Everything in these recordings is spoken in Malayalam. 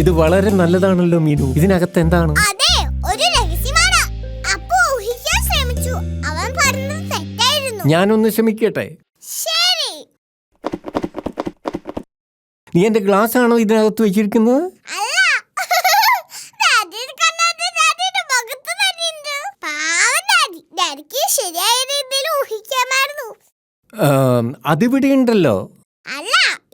ഇത് വളരെ നല്ലതാണല്ലോ മീനു. ഇതിനകത്ത് എന്താണ്? അതെ ഒരു രഹസ്യമാണ്. അപ്പു ഊഹിക്കാൻ ശ്രമിച്ചു. അവൻ പറഞ്ഞത് തെറ്റായിരുന്നു. ഞാനൊന്ന് ശ്രമിക്കട്ടെ ശരി. നീ എന്റെ ഗ്ലാസ് ആണോ ഇതിനകത്ത് വെച്ചിരിക്കുന്നത്? അല്ല. ഡാഡിയുടെ കണ്ണാടി ഡാഡിയുടെ മുഖത്ത് തന്നെയുണ്ട് പാവം ഡാഡി. ഡാഡിക്ക് ശരിയായ രീതിയിൽ ഊഹിക്കാമായിരുന്നു. ആം, അതിവിടെ ഉണ്ടല്ലോ.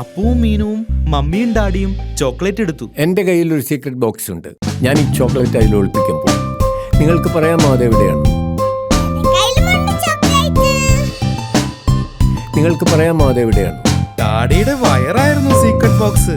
അപ്പുവും മീനുവും മമ്മിയും ഡാഡിയും ചോക്ലേറ്റ് എടുത്തു. എന്റെ കയ്യിൽ ഒരു സീക്രട്ട് ബോക്സ് ഉണ്ട്. ഞാൻ ഈ ചോക്ലേറ്റ് അതിൽ ഒളിപ്പിക്കാൻ പോകും നിങ്ങൾക്ക് പറയാമോ അതെവിടെയാണ് നിങ്ങൾക്ക് പറയാമോ അതെവിടെയാണ് ഡാഡിയുടെ വയറായിരുന്നു secret box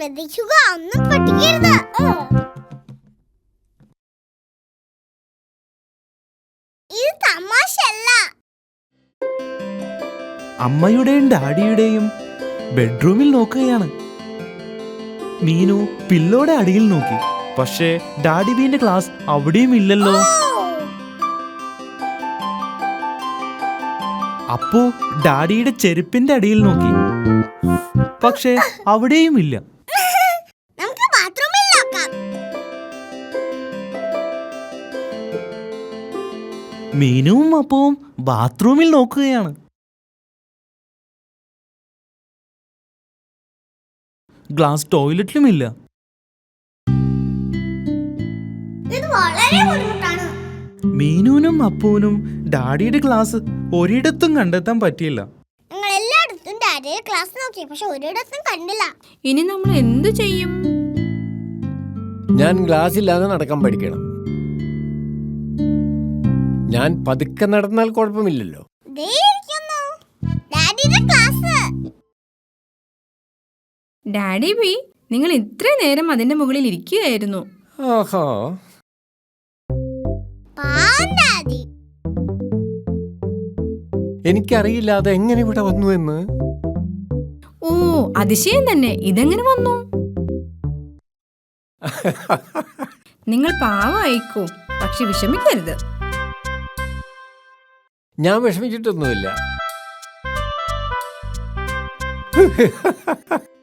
ശ്രദ്ധിക്കുക ഒന്നും പഠിക്കരുത് ഇത് തമാശല്ല അമ്മയുടെയും ഡാഡിയുടെയും ബെഡ്റൂമിൽ നോക്കുകയാണ്. മീനു പില്ലോടെ അടിയിൽ നോക്കി. പക്ഷേ ഡാഡി ബീന്റെ ക്ലാസ് അവിടെയും ഇല്ലല്ലോ. അപ്പോ ഡാഡിയുടെ ചെരുപ്പിന്റെ അടിയിൽ നോക്കി. പക്ഷേ അവിടെയും ഇല്ല. മീനുവും അപ്പവും ബാത്റൂമിൽ നോക്കുകയാണ്. ഗ്ലാസ് ടോയ്ലറ്റിലുമില്ല. ഇത് വളരെ ബുദ്ധിമുട്ടാണ്. മീനുവിനും അപ്പൂനും ഡാഡിയുടെ ക്ലാസ് ഒരിടത്തും കണ്ടെത്താൻ പറ്റിയില്ല. ഞങ്ങൾ എല്ലായിടത്തും ഡാഡിയുടെ ക്ലാസ് നോക്കി പക്ഷെ ഒരിടത്തും കണ്ടില്ല. ഇനി നമ്മൾ എന്തു ചെയ്യും? ഞാൻ ഗ്ലാസ് ഇല്ലാതെ നടക്കാൻ പഠിക്കണം. ഞാൻ പതുക്കെ നടന്നാൽ കുഴപ്പമില്ലല്ലോ. ദേ ഇരിക്കുന്നു. ഡാഡിയുടെ ക്ലാസ്. ഡാഡി ബി നിങ്ങൾ ഇത്ര നേരം അതിന്റെ മുകളിൽ ഇരിക്കുകയായിരുന്നു. ഓഹോ എനിക്കറിയില്ല അത് എങ്ങനെ ഇവിടെ വന്നു എന്ന്. ഓ അതിശയം തന്നെ. ഇതെങ്ങനെ വന്നു? നിങ്ങൾ പാവമായിക്കോ. പക്ഷെ വിഷമിക്കരുത്. ഞാൻ വിഷമിച്ചിട്ടൊന്നുമില്ല.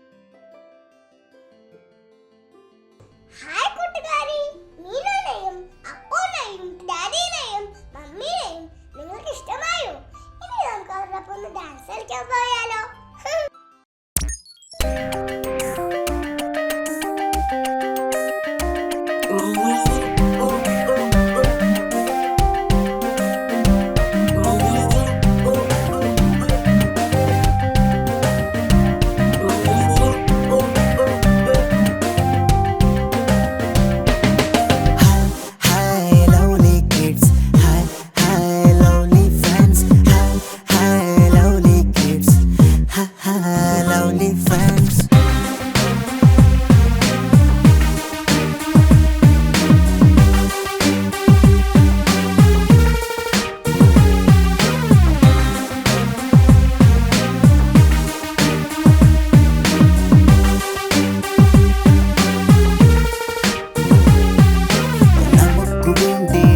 നമുക്ക് വേണ്ടി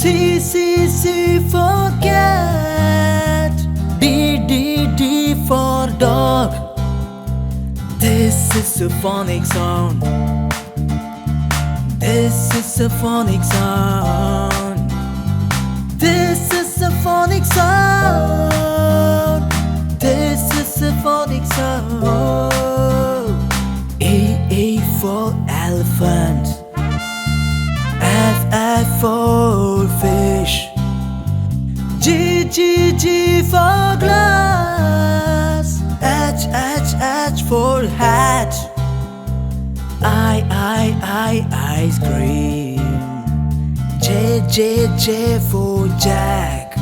C, C, C for cat. D, D, D for dog. This is a phonic sound. This is a phonic sound. This is a phonic sound. This is a phonic sound. A, A for elephant. F, F for. G, G, for glass. H, H, H for hat. I, I, I, ice cream. J, J, J for Jack.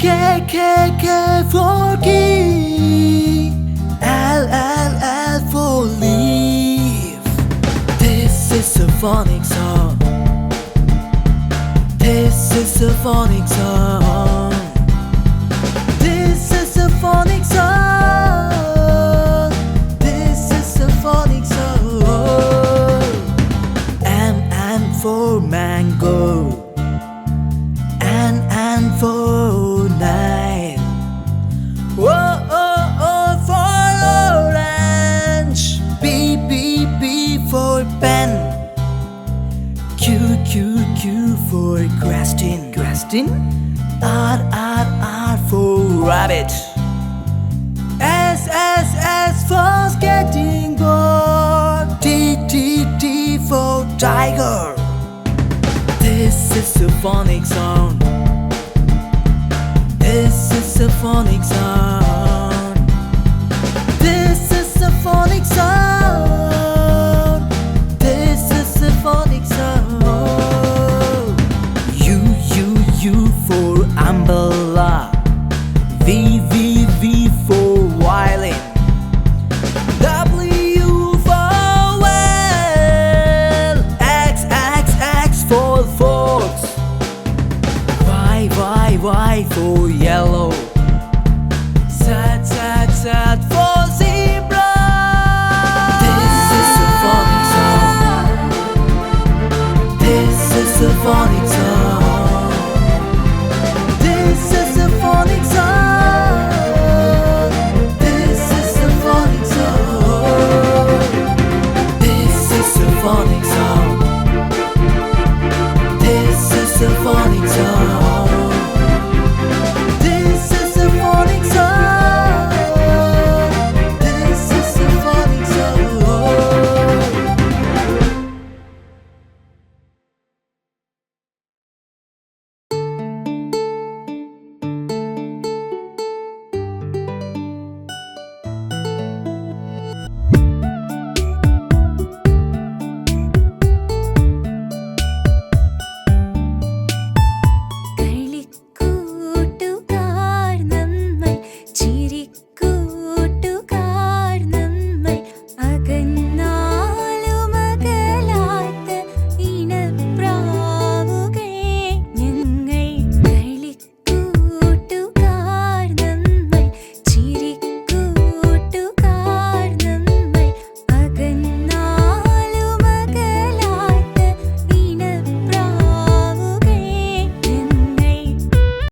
K, K, K for key. L, L, L for leaf. This is a phonic song. This is a phonic song. Q, for Grastin. Grastin? R, R, R for rabbit. S, S, S for skating board. T, T, T for tiger. This is a phonic sound. This is a phonic sound.